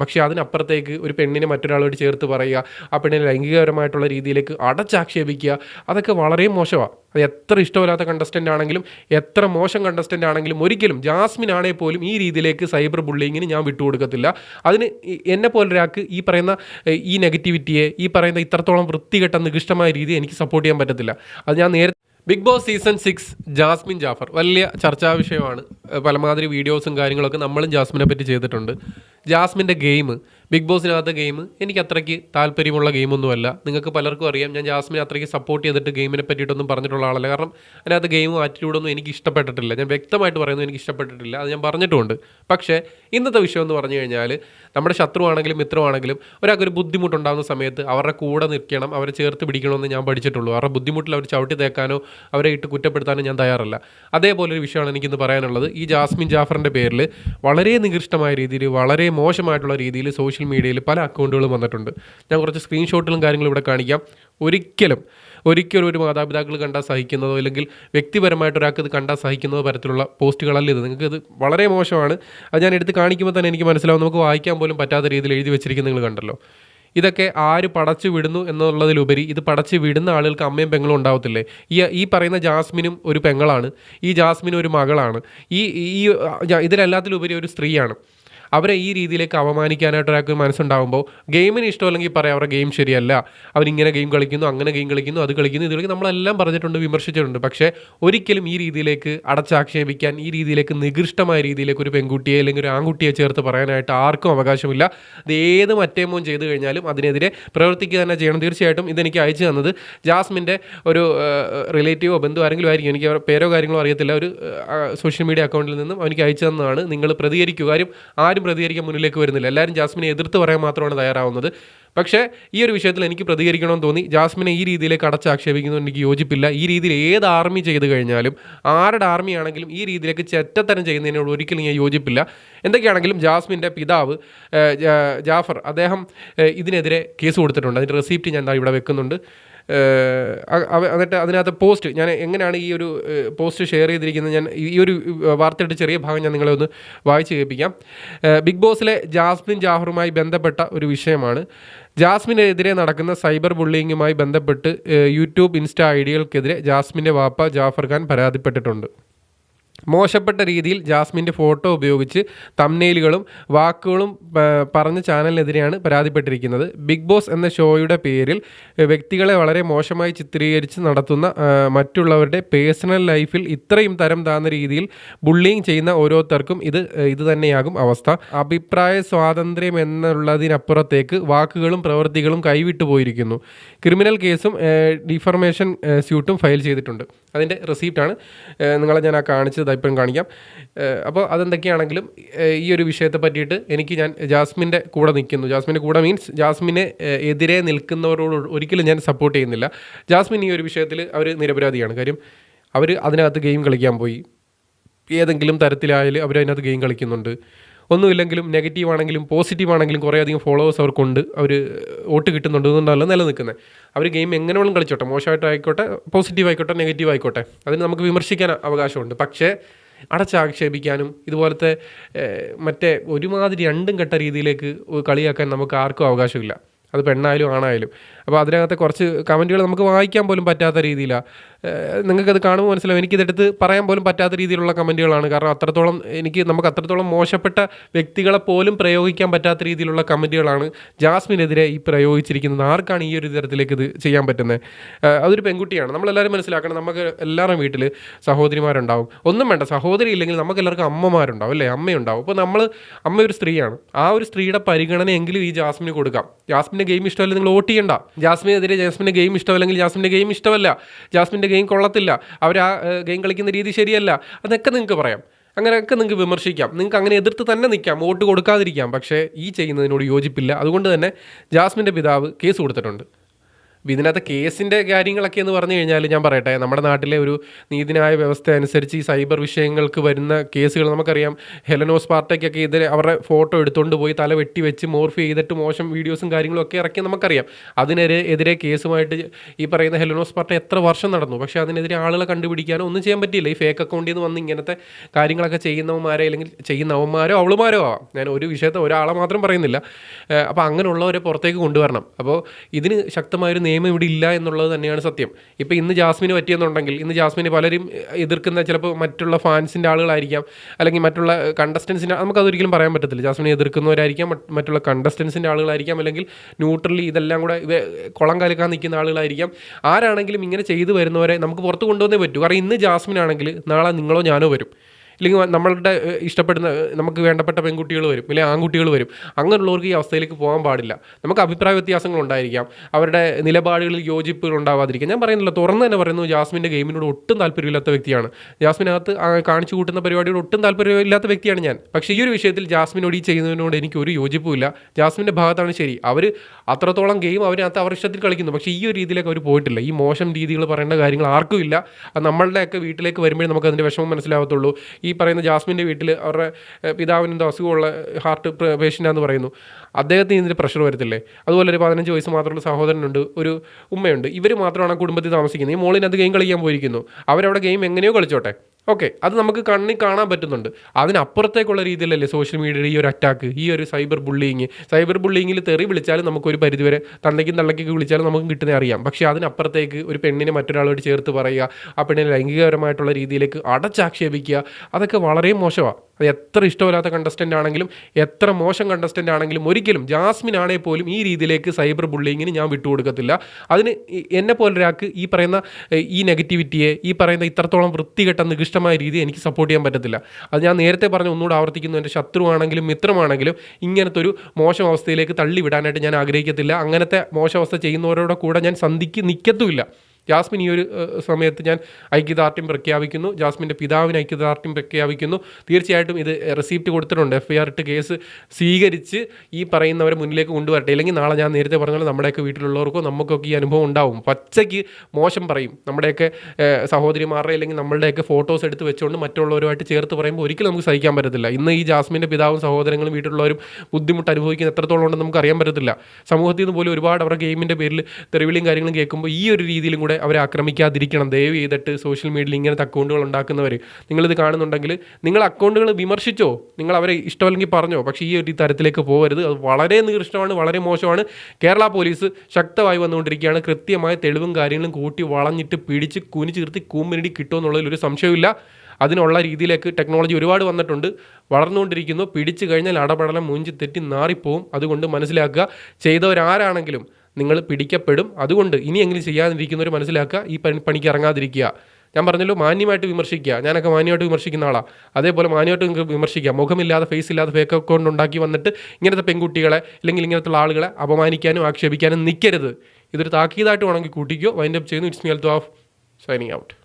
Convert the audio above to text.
പക്ഷേ അതിനപ്പുറത്തേക്ക് ഒരു പെണ്ണിനെ മറ്റൊരാളോട് ചേർത്ത് പറയുക ആ പെണ്ണിനെ ലൈംഗികപരമായിട്ടുള്ള രീതിയിലേക്ക് അടച്ചാക്ഷേപിക്കുക അതൊക്കെ വളരെ മോശമാണ്. അത് എത്ര ഇഷ്ടമില്ലാത്ത കണ്ടസ്റ്റന്റ് ആണെങ്കിലും എത്ര മോശം കണ്ടസ്റ്റന്റ് ആണെങ്കിലും ഒരിക്കലും ജാസ്മിൻ ആണേ പോലും ഈ രീതിയിലേക്ക് സൈബർ ബുള്ളിങ്ങിന് ഞാൻ വിട്ടുകൊടുക്കത്തില്ല. അതിന് എന്നെ പോലൊരാൾക്ക് ഈ പറയുന്ന ഈ നെഗറ്റിവിറ്റിയെ ഈ പറയുന്ന ഇത്രത്തോളം വൃത്തികെട്ട നികൃഷ്ടമായ രീതി എനിക്ക് സപ്പോർട്ട് ചെയ്യാൻ പറ്റത്തില്ല. അത് ഞാൻ നേരത്തെ big boss season six Jasmin Jaffer. വലിയ ചർച്ചാ വിഷയമാണ്. പലമാതിരി വീഡിയോസും കാര്യങ്ങളൊക്കെ നമ്മളും ജാസ്മിനെ പറ്റി ചെയ്തിട്ടുണ്ട്. ജാസ്മിന്റെ ഗെയിം ബിഗ് ബോസിനകത്ത് ഗെയിം എനിക്ക് അത്രയ്ക്ക് താല്പര്യമുള്ള ഗെയിമൊന്നുമല്ല നിങ്ങൾക്ക് പലർക്കും അറിയാം ഞാൻ ജാസ്മിനെ അത്രയ്ക്ക് സപ്പോർട്ട് ചെയ്തിട്ട് ഗെയിമിനെ പറ്റിയിട്ടൊന്നും പറഞ്ഞിട്ടുള്ള ആളല്ല. കാരണം അതിനകത്ത് ഗെയിമും ആറ്റിറ്റ്യൂഡൊന്നും എനിക്ക് ഇഷ്ടപ്പെട്ടിട്ടില്ല. ഞാൻ വ്യക്തമായിട്ട് പറയുന്നത് എനിക്ക് ഇഷ്ടപ്പെട്ടിട്ടില്ല. അത് ഞാൻ പറഞ്ഞിട്ടുണ്ട്. പക്ഷേ ഇന്നത്തെ വിഷയം എന്ന് പറഞ്ഞു കഴിഞ്ഞാൽ നമ്മുടെ ശത്രുവാണെങ്കിലും മിത്രമാണെങ്കിലും ഒരാൾക്കൊരു ബുദ്ധിമുട്ടുണ്ടാകുന്ന സമയത്ത് അവരുടെ കൂടെ നിൽക്കണം അവരെ ചേർത്ത് പിടിക്കണമെന്ന് ഞാൻ പഠിച്ചിട്ടുള്ളൂ. അവരുടെ ബുദ്ധിമുട്ടിൽ അവർ ചവിട്ടി തേക്കാനോ അവരെ ഇട്ട് കുറ്റപ്പെടുത്താനോ ഞാൻ തയ്യാറല്ല. അതേപോലെ ഒരു വിഷയമാണ് എനിക്കിന്ന് പറയാനുള്ളത്. ഈ ജാസ്മിൻ ജാഫറിന്റെ പേരിൽ വളരെ നികൃഷ്ടമായ രീതിയിൽ വളരെ മോശമായിട്ടുള്ള രീതിയിൽ സോഷ്യൽ മീഡിയയിൽ പല അക്കൗണ്ടുകളും വന്നിട്ടുണ്ട്. ഞാൻ കുറച്ച് സ്ക്രീൻഷോട്ടുകളും കാര്യങ്ങളും ഇവിടെ കാണിക്കാം. ഒരിക്കലും ഒരിക്കലും ഒരു മാതാപിതാക്കൾ കണ്ടാൽ സഹിക്കുന്നതോ അല്ലെങ്കിൽ വ്യക്തിപരമായിട്ട് ഒരാൾക്ക് ഇത് കണ്ടാൽ സഹിക്കുന്നതോ തരത്തിലുള്ള പോസ്റ്റുകളല്ല ഇത്. നിങ്ങൾക്ക് ഇത് വളരെ മോശമാണ്. അത് ഞാൻ എടുത്ത് കാണിക്കുമ്പോൾ തന്നെ എനിക്ക് മനസ്സിലാവും. നമുക്ക് വായിക്കാൻ പോലും പറ്റാത്ത രീതിയിൽ എഴുതി വെച്ചിരിക്കുന്നത് നിങ്ങൾ കണ്ടല്ലോ. ഇതൊക്കെ ആര് പടച്ചു വിടുന്നു എന്നുള്ളതിലുപരി ഇത് പടച്ചു വിടുന്ന ആളുകൾക്ക് അമ്മയും പെങ്ങളും ഉണ്ടാവത്തില്ലേ? ഈ ഈ പറയുന്ന ജാസ്മിനും ഒരു പെങ്ങളാണ്. ഈ ജാസ്മിനും ഒരു മകളാണ്. ഈ ഈ ഇതിലെല്ലാത്തിലുപരി ഒരു സ്ത്രീയാണ്. അവരെ ഈ രീതിയിലേക്ക് അവമാനിക്കാനായിട്ട് ഒരാൾക്ക് മനസ്സുണ്ടാകുമ്പോൾ ഗെയിമിന് ഇഷ്ടമല്ലെങ്കിൽ പറയാം അവരുടെ ഗെയിം ശരിയല്ല. അവരിങ്ങനെ ഗെയിം കളിക്കുന്നു അങ്ങനെ ഗെയിം കളിക്കുന്നു അത് കളിക്കുന്നു. ഇത് കളിക്കുന്നു നമ്മളെല്ലാം പറഞ്ഞിട്ടുണ്ട് വിമർശിച്ചിട്ടുണ്ട്. പക്ഷേ ഒരിക്കലും ഈ രീതിയിലേക്ക് അടച്ചാക്ഷേപിക്കാൻ ഈ രീതിയിലേക്ക് നികൃഷ്ടമായ രീതിയിലേക്ക് ഒരു പെൺകുട്ടിയെ അല്ലെങ്കിൽ ഒരു ആൺകുട്ടിയെ ചേർത്ത് പറയാനായിട്ട് ആർക്കും അവകാശമില്ല. ഇത് ഏത് മറ്റേമോൻ ചെയ്തു കഴിഞ്ഞാലും അതിനെതിരെ പ്രവർത്തിക്കുക തന്നെ ചെയ്യണം. തീർച്ചയായിട്ടും ഇതെനിക്ക് അയച്ചു തന്നത് ജാസ്മിന്റെ ഒരു റിലേറ്റീവോ ബന്ധു ആരെങ്കിലും ആയിരിക്കും. എനിക്ക് പേരോ കാര്യങ്ങളോ അറിയത്തില്ല. ഒരു സോഷ്യൽ മീഡിയ അക്കൗണ്ടിൽ നിന്നും എനിക്ക് അയച്ചു തന്നതാണ്. നിങ്ങൾ പ്രതികരിക്കുക. കാര്യം ആരും പ്രതികരിക്കാൻ മുന്നിലേക്ക് വരുന്നില്ല. എല്ലാവരും ജാസ്മിനെ എതിർത്ത് പറയാൻ മാത്രമാണ് തയ്യാറാവുന്നത്. പക്ഷേ ഈ ഒരു വിഷയത്തിൽ എനിക്ക് പ്രതികരിക്കണമെന്ന് തോന്നി. ജാസ്മിനെ ഈ രീതിയിലേക്ക് അടച്ചാക്ഷേപിക്കുന്നത് എനിക്ക് യോജിപ്പില്ല. ഈ രീതിയിൽ ഏത് ആർമി ചെയ്തു കഴിഞ്ഞാലും ആരുടെ ആർമി ആണെങ്കിലും ഈ രീതിയിലേക്ക് ചെറ്റത്തരം ചെയ്യുന്നതിനോട് ഒരിക്കലും ഞാൻ യോജിപ്പില്ല. എന്തൊക്കെയാണെങ്കിലും ജാസ്മിന്റെ പിതാവ് ജാഫർ അദ്ദേഹം ഇതിനെതിരെ കേസ് കൊടുത്തിട്ടുണ്ട്. അതിന്റെ റെസിപ്റ്റ് ഞാൻ ഇവിടെ വെക്കുന്നുണ്ട്. എന്നിട്ട് അതിനകത്ത് പോസ്റ്റ് ഞാൻ എങ്ങനെയാണ് ഈ ഒരു പോസ്റ്റ് ഷെയർ ചെയ്തിരിക്കുന്നത്? ഞാൻ ഈ ഒരു വാർത്തയുടെ ചെറിയ ഭാഗം ഞാൻ നിങ്ങളെ ഒന്ന് വായിച്ചു കേൾപ്പിക്കാം. ബിഗ് ബോസിലെ ജാസ്മിൻ ജാഫറുമായി ബന്ധപ്പെട്ട ഒരു വിഷയമാണ്. ജാസ്മിനെതിരെ നടക്കുന്ന സൈബർ ബുള്ളിങ്ങുമായി ബന്ധപ്പെട്ട് യൂട്യൂബ് ഇൻസ്റ്റ ഐഡികൾക്കെതിരെ ജാസ്മിന്റെ വാപ്പ ജാഫർ ഖാൻ പരാതിപ്പെട്ടിട്ടുണ്ട്. മോശപ്പെട്ട രീതിയിൽ ജാസ്മിന്റെ ഫോട്ടോ ഉപയോഗിച്ച് തമ്നെയിലുകളും വാക്കുകളും പറഞ്ഞ ചാനലിനെതിരെയാണ് പരാതിപ്പെട്ടിരിക്കുന്നത്. ബിഗ് ബോസ് എന്ന ഷോയുടെ പേരിൽ വ്യക്തികളെ വളരെ മോശമായി ചിത്രീകരിച്ച് നടത്തുന്ന മറ്റുള്ളവരുടെ പേഴ്സണൽ ലൈഫിൽ ഇത്രയും തരം താന്ന രീതിയിൽ ബുള്ളിങ് ചെയ്യുന്ന ഓരോരുത്തർക്കും ഇത് ഇത് തന്നെയാകും അവസ്ഥ. അഭിപ്രായ സ്വാതന്ത്ര്യം എന്നുള്ളതിനപ്പുറത്തേക്ക് വാക്കുകളും പ്രവൃത്തികളും കൈവിട്ടു പോയിരിക്കുന്നു. ക്രിമിനൽ കേസും ഡിഫർമേഷൻ സ്യൂട്ടും ഫയൽ ചെയ്തിട്ടുണ്ട്. അതിന്റെ റെസീപ്റ്റാണ് നിങ്ങളെ ഞാൻ ആ കാണിച്ചത്. ഇപ്പം കാണിക്കാം. അപ്പോൾ അതെന്തൊക്കെയാണെങ്കിലും ഈ ഒരു വിഷയത്തെ പറ്റിയിട്ട് എനിക്ക് ഞാൻ ജാസ്മിന്റെ കൂടെ നിൽക്കുന്നു. ജാസ്മിന്റെ കൂടെ മീൻസ് ജാസ്മിനെ എതിരെ നിൽക്കുന്നവരോട് ഒരിക്കലും ഞാൻ സപ്പോർട്ട് ചെയ്യുന്നില്ല. ജാസ്മിൻ ഈ ഒരു വിഷയത്തിൽ അവർ നിരപരാധിയാണ്. കാര്യം അവർ അതിനകത്ത് ഗെയിം കളിക്കാൻ പോയി. ഏതെങ്കിലും തരത്തിലായാലും അവർ അതിനകത്ത് ഗെയിം കളിക്കുന്നുണ്ട്. ഒന്നുമില്ലെങ്കിലും നെഗറ്റീവ് ആണെങ്കിലും പോസിറ്റീവ് ആണെങ്കിലും കുറേ അധികം ഫോളോവേഴ്സ് അവർക്കുണ്ട്. അവർ വോട്ട് കിട്ടുന്നുണ്ട് എന്നുണ്ടല്ല നിലനിൽക്കുന്നത് അവർ ഗെയിം എങ്ങനെ വേണം കളിച്ചോട്ടെ. മോശമായിട്ടായിക്കോട്ടെ പോസിറ്റീവ് ആയിക്കോട്ടെ നെഗറ്റീവ് ആയിക്കോട്ടെ. അതിന് നമുക്ക് വിമർശിക്കാൻ അവകാശമുണ്ട്. പക്ഷേ അടച്ചാക്ഷേപിക്കാനും ഇതുപോലത്തെ മറ്റേ ഒരുമാതിരി രണ്ടും കെട്ട രീതിയിലേക്ക് കളിയാക്കാൻ നമുക്ക് ആർക്കും അവകാശമില്ല. അത് പെണ്ണായാലും ആണായാലും. അപ്പോൾ അതിനകത്തെ കുറച്ച് കമന്റുകൾ നമുക്ക് വായിക്കാൻ പോലും പറ്റാത്ത രീതിയിലാണ് നിങ്ങൾക്കത് കാണുമ്പോൾ മനസ്സിലാവും. എനിക്കിതെടുത്ത് പറയാൻ പോലും പറ്റാത്ത രീതിയിലുള്ള കമന്റുകളാണ് കാരണം അത്രത്തോളം എനിക്ക് നമുക്ക് അത്രത്തോളം മോശപ്പെട്ട വ്യക്തികളെ പോലും പ്രയോഗിക്കാൻ പറ്റാത്ത രീതിയിലുള്ള കമന്റുകളാണ് ജാസ്മിനെതിരെ ഈ പ്രയോഗിച്ചിരിക്കുന്നത്. ആർക്കാണ് ഈ ഒരു തരത്തിലേക്ക് ഇത് ചെയ്യാൻ പറ്റുന്നത്? അതൊരു പെൺകുട്ടിയാണ്. നമ്മളെല്ലാവരും മനസ്സിലാക്കണം. നമുക്ക് എല്ലാവരും വീട്ടിൽ സഹോദരിമാരുണ്ടാവും. ഒന്നും വേണ്ട. സഹോദരി ഇല്ലെങ്കിൽ നമുക്ക് എല്ലാവർക്കും അമ്മമാരുണ്ടാവും അല്ലേ? അമ്മയുണ്ടാവും. അപ്പോൾ നമ്മൾ അമ്മ ഒരു സ്ത്രീയാണ്. ആ ഒരു സ്ത്രീയുടെ പരിഗണനയെങ്കിലും ഈ ജാസ്മിന് കൊടുക്കാം. ജാസ്മിന്റെ ഗെയിം ഇഷ്ടമല്ല നിങ്ങൾ വോട്ട് ചെയ്യണ്ട. ജാസ്മിനെതിരെ ജാസ്മിന്റെ ഗെയിം ഇഷ്ടമല്ലെങ്കിൽ ജാസ്മിന്റെ ഗെയിം ഇഷ്ടമല്ല. ജാസ്മിന്റെ ഗെയിം കൊള്ളത്തില്ല. അവർ ആ ഗെയിം കളിക്കുന്ന രീതി ശരിയല്ല. അതൊക്കെ നിങ്ങൾക്ക് പറയാം. അങ്ങനെയൊക്കെ നിങ്ങൾക്ക് വിമർശിക്കാം. നിങ്ങൾക്ക് അങ്ങനെ എതിർത്ത് തന്നെ നിൽക്കാം. വോട്ട് കൊടുക്കാതിരിക്കാം. പക്ഷേ ഈ ചെയ്യുന്നതിനോട് യോജിപ്പില്ല. അതുകൊണ്ട് തന്നെ ജാസ്മിന്റെ പിതാവ് കേസ് കൊടുത്തിട്ടുണ്ട്. ഇതിനകത്ത് കേസിന്റെ കാര്യങ്ങളൊക്കെ എന്ന് പറഞ്ഞു കഴിഞ്ഞാൽ ഞാൻ പറയട്ടെ നമ്മുടെ നാട്ടിലെ ഒരു നീതിന്യായ വ്യവസ്ഥ അനുസരിച്ച് ഈ സൈബർ വിഷയങ്ങൾക്ക് വരുന്ന കേസുകൾ നമുക്കറിയാം. ഹെലനോസ് പാർട്ടയ്ക്കൊക്കെ ഇതിൽ അവരുടെ ഫോട്ടോ എടുത്തുകൊണ്ട് പോയി തല വെട്ടി വെച്ച് മോർഫ് ചെയ്തിട്ട് മോശം വീഡിയോസും കാര്യങ്ങളും ഒക്കെ ഇറക്കി നമുക്കറിയാം. അതിനെതിരെ എതിരെ കേസുമായിട്ട് ഈ പറയുന്ന ഹെലനോസ് പാർട്ടി എത്ര വർഷം നടന്നു? പക്ഷേ അതിനെതിരെ ആളുകളെ കണ്ടുപിടിക്കാനോ ഒന്നും ചെയ്യാൻ പറ്റിയില്ല. ഈ ഫേക്ക് അക്കൗണ്ടിൽ നിന്ന് വന്ന് ഇങ്ങനത്തെ കാര്യങ്ങളൊക്കെ ചെയ്യുന്നവന്മാരെ അല്ലെങ്കിൽ ചെയ്യുന്നവന്മാരോ അവളുമാരോ ആവാം. ഞാൻ ഒരു വിഷയത്തെ ഒരാളെ മാത്രം പറയുന്നില്ല. അപ്പോൾ അങ്ങനെയുള്ളവരെ പുറത്തേക്ക് കൊണ്ടുവരണം. അപ്പോൾ ഇതിന് ശക്തമായൊരു നിയമം ഇവിടെ ഇല്ല എന്നുള്ളത് തന്നെയാണ് സത്യം. ഇപ്പോൾ ഇന്ന് ജാസ്മിന് പറ്റിയെന്നുണ്ടെങ്കിൽ ഇന്ന് ജാസ്മിന് പലരും എതിർക്കുന്ന ചിലപ്പോൾ മറ്റുള്ള ഫാൻസിന്റെ ആളുകളായിരിക്കാം അല്ലെങ്കിൽ മറ്റുള്ള കണ്ടസ്റ്റൻസിന്റെ നമുക്കതൊരിക്കലും പറയാൻ പറ്റത്തില്ല. ജാസ്മിനെ എതിർക്കുന്നവരായിരിക്കാം മറ്റുള്ള കണ്ടസ്റ്റൻസിന്റെ ആളുകളായിരിക്കാം അല്ലെങ്കിൽ ന്യൂട്രലി ഇതെല്ലാം കൂടെ കുളം കലക്കാൻ നിൽക്കുന്ന ആളുകളായിരിക്കാം. ആരാണെങ്കിലും ഇങ്ങനെ ചെയ്തു വരുന്നവരെ നമുക്ക് പുറത്ത് കൊണ്ടുവന്നേ പറ്റൂ. കാരണം ഇന്ന് ജാസ്മിൻ ആണെങ്കിൽ നാളെ നിങ്ങളോ ഞാനോ വരും. ഇല്ലെങ്കിൽ നമ്മളുടെ ഇഷ്ടപ്പെടുന്ന നമുക്ക് വേണ്ടപ്പെട്ട പെൺകുട്ടികൾ വരും അല്ലെങ്കിൽ ആൺകുട്ടികൾ വരും. അങ്ങനെയുള്ളവർക്ക് ഈ അവസ്ഥയിലേക്ക് പോകാൻ പാടില്ല. നമുക്ക് അഭിപ്രായ വ്യത്യാസങ്ങൾ ഉണ്ടായിരിക്കാം. അവരുടെ നിലപാടുകളിൽ യോജിപ്പുകൾ ഉണ്ടാവാതിരിക്കാം. ഞാൻ പറയുന്നില്ല തുറന്ന് തന്നെ പറയുന്നു ജാസ്മിന്റെ ഗെയിമിനോട് ഒട്ടും താല്പര്യമില്ലാത്ത വ്യക്തിയാണ്. ജാസ്മിനകത്ത് കാണിച്ചു കൂട്ടുന്ന പരിപാടിയോട് ഒട്ടും താല്പര്യമില്ലാത്ത വ്യക്തിയാണ് ഞാൻ. പക്ഷേ ഈ ഒരു വിഷയത്തിൽ ജാസ്മിനോട് ഈ ചെയ്യുന്നതിനോട് എനിക്ക് ഒരു യോജിപ്പുമില്ല. ജാസ്മിന്റെ ഭാഗത്താണ് ശരി. അവർ അത്രത്തോളം ഗെയിം അവരകത്ത് അവർ ഇഷ്ടത്തിൽ കളിക്കുന്നു. പക്ഷേ ഈ ഒരു രീതിയിലേക്ക് അവർ പോയിട്ടില്ല. ഈ മോശം രീതികൾ പറയേണ്ട കാര്യങ്ങൾ ആർക്കും ഇല്ല. നമ്മളുടെയൊക്കെ വീട്ടിലേക്ക് വരുമ്പോഴേ നമുക്ക് അതിന്റെ വിഷമം മനസ്സിലാവത്തുള്ളൂ. പറയുന്ന ജാസ്മിന്റെ വീട്ടിൽ അവരുടെ പിതാവിന് എന്തോ അസുഖമുള്ള ഹാർട്ട് പേഷ്യന്റാന്ന് പറയുന്നു. അദ്ദേഹത്തിന് ഇതിന്റെ പ്രഷർ വരത്തില്ലേ? അതുപോലെ ഒരു പതിനഞ്ച് വയസ്സ് മാത്രമുള്ള സഹോദരനുണ്ട് ഒരു ഉമ്മയുണ്ട്. ഇവർ മാത്രമാണ് ആ കുടുംബത്തിൽ താമസിക്കുന്നത്. ഈ മോളിനകത്ത് ഗെയിം കളിക്കാൻ പോയിരിക്കുന്നു. അവരവിടെ ഗെയിം എങ്ങനെയോ കളിച്ചോട്ടെ. ഓക്കെ അത് നമുക്ക് കണ്ണിൽ കാണാൻ പറ്റുന്നുണ്ട്. അതിനപ്പുറത്തേക്കുള്ള രീതിയിലല്ലേ സോഷ്യൽ മീഡിയയുടെ ഈ ഒരു അറ്റാക്ക് ഈ ഒരു സൈബർ ബുള്ളിങ് സൈബർ ബുള്ളിങ്ങിൽ തെറി വിളിച്ചാലും നമുക്കൊരു പരിധിവരെ തള്ളയ്ക്കും തള്ളയ്ക്കൊക്കെ വിളിച്ചാലും നമുക്ക് കിട്ടുന്ന അറിയാം. പക്ഷേ അതിനപ്പുറത്തേക്ക് ഒരു പെണ്ണിനെ മറ്റൊരാളോട് ചേർത്ത് പറയുക ആ പെണ്ണിനെ ലൈംഗികപരമായിട്ടുള്ള രീതിയിലേക്ക് അടച്ചാക്ഷേപിക്കുക അതൊക്കെ വളരെ മോശമാണ് അത് എത്ര ഇഷ്ടമില്ലാത്ത കണ്ടസ്റ്റന്റ് ആണെങ്കിലും എത്ര മോശം കണ്ടസ്റ്റന്റ് ആണെങ്കിലും ഒരിക്കലും ജാസ്മിൻ ആണെങ്കിൽ പോലും ഈ രീതിയിലേക്ക് സൈബർ ബുള്ളിങ്ങിന് ഞാൻ വിട്ടുകൊടുക്കത്തില്ല. അതിന് എന്നെ എന്നെ പോലൊരാൾക്ക് ഈ പറയുന്ന ഈ നെഗറ്റിവിറ്റിയെ ഈ പറയുന്ന ഇത്രത്തോളം വൃത്തികെട്ട നികൃഷ്ടമായ രീതി എനിക്ക് സപ്പോർട്ട് ചെയ്യാൻ പറ്റത്തില്ല. അത് ഞാൻ നേരത്തെ പറഞ്ഞ ഒന്നുകൂടെ ആവർത്തിക്കുന്നു എന്റെ ശത്രുവാണെങ്കിലും മിത്രമാണെങ്കിലും ഇങ്ങനത്തെ ഒരു മോശം അവസ്ഥയിലേക്ക് തള്ളിവിടാനായിട്ട് ഞാൻ ആഗ്രഹിക്കത്തില്ല. അങ്ങനത്തെ മോശം അവസ്ഥ ചെയ്യുന്നവരോടെ കൂടെ ഞാൻ സന്ധിക്ക് നിൽക്കത്തുമില്ല ജാസ്മിൻ ഈ ഒരു സമയത്ത് ഞാൻ ഐക്യദാർഢ്യം പ്രഖ്യാപിക്കുന്നു. ജാസ്മിന്റെ പിതാവിന് ഐക്യദാർഢ്യം പ്രഖ്യാപിക്കുന്നു. തീർച്ചയായിട്ടും ഇത് റെസീപ്റ്റ് കൊടുത്തിട്ടുണ്ട്. എഫ് ഐ ആർ ഇട്ട് കേസ് സ്വീകരിച്ച് ഈ പറയുന്നവരെ മുന്നിലേക്ക് കൊണ്ടുവരട്ടെ. ഇല്ലെങ്കിൽ നാളെ ഞാൻ നേരത്തെ പറഞ്ഞ നമ്മുടെയൊക്കെ വീട്ടിലുള്ളവർക്കോ നമുക്കൊക്കെ ഈ അനുഭവം ഉണ്ടാവും. പച്ചയ്ക്ക് മോശം പറയും. നമ്മുടെയൊക്കെ സഹോദരിമാരുടെ അല്ലെങ്കിൽ നമ്മളുടെയൊക്കെ ഫോട്ടോസ് എടുത്ത് വെച്ചുകൊണ്ട് മറ്റുള്ളവരുമായിട്ട് ചേർത്ത് പറയുമ്പോൾ ഒരിക്കലും നമുക്ക് സഹിക്കാൻ പറ്റത്തില്ല. ഇന്ന് ഈ ജാസ്മിന്റെ പിതാവും സഹോദരങ്ങളും വീട്ടിലുള്ളവരും ബുദ്ധിമുട്ട് അനുഭവിക്കുന്ന എത്രത്തോളം ഉണ്ടെന്ന് നമുക്ക് അറിയാൻ പറ്റത്തില്ല. സമൂഹത്തിൽ നിന്ന് പോലും ഒരുപാട് അവരുടെ ഗെയിമിന്റെ പേരിൽ തെറിവിളിയും കാര്യങ്ങളും കേൾക്കുമ്പോൾ ഈ ഒരു രീതിയിലും കൂടെ അവരെ ആക്രമിക്കാതിരിക്കണം. ദയവ് ചെയ്തിട്ട് സോഷ്യൽ മീഡിയയിൽ ഇങ്ങനത്തെ അക്കൗണ്ടുകൾ ഉണ്ടാക്കുന്നവർ നിങ്ങളിത് കാണുന്നുണ്ടെങ്കിൽ നിങ്ങൾ അക്കൗണ്ടുകൾ വിമർശിച്ചോ നിങ്ങൾ അവരെ ഇഷ്ടമല്ലെങ്കിൽ പറഞ്ഞോ പക്ഷേ ഈ ഒരു തരത്തിലേക്ക് പോകരുത്. അത് വളരെ നികൃഷ്ടമാണ് വളരെ മോശമാണ്. കേരള പോലീസ് ശക്തമായി വന്നുകൊണ്ടിരിക്കുകയാണ്. കൃത്യമായ തെളിവും കാര്യങ്ങളും കൂട്ടി വളഞ്ഞിട്ട് പിടിച്ച് കുനിച്ച് നിർത്തി കൂമ്പിനിടി കിട്ടുമെന്നുള്ളതിൽ ഒരു സംശയമില്ല അതിനുള്ള രീതിയിലേക്ക് ടെക്നോളജി ഒരുപാട് വന്നിട്ടുണ്ട്. വളർന്നുകൊണ്ടിരിക്കുന്നു. പിടിച്ചു കഴിഞ്ഞാൽ അടപടലം മൂഞ്ചി തെറ്റി നാറിപ്പോവും. അതുകൊണ്ട് മനസ്സിലാക്കുക ചെയ്തവരാരാണെങ്കിലും നിങ്ങൾ പിടിക്കപ്പെടും. അതുകൊണ്ട് ഇനിയെങ്കിലും ചെയ്യാതിരിക്കുന്നവർ മനസ്സിലാക്കുക ഈ പണി പണിക്ക് ഇറങ്ങാതിരിക്കുക. ഞാൻ പറഞ്ഞല്ലോ മാന്യമായിട്ട് വിമർശിക്കുക. ഞാനൊക്കെ മാന്യമായിട്ട് വിമർശിക്കുന്ന ആളാണ് അതേപോലെ മാന്യമായിട്ട് നിങ്ങൾക്ക് വിമർശിക്കുക മുഖമില്ലാതെ ഫേസ് ഇല്ലാതെ ഫേക്ക് അക്കൗണ്ട് ഉണ്ടാക്കി വന്നിട്ട് ഇങ്ങനത്തെ പെൺകുട്ടികളെ അല്ലെങ്കിൽ ഇങ്ങനത്തുള്ള ആളുകളെ അപമാനിക്കാനും ആക്ഷേപിക്കാനും നിൽക്കരുത് ഇതൊരു താക്കീതായിട്ട് വേണമെങ്കിൽ കൂട്ടിക്കോ. വൈൻഡപ്പ് ചെയ്യുന്നു. It's meal of signing out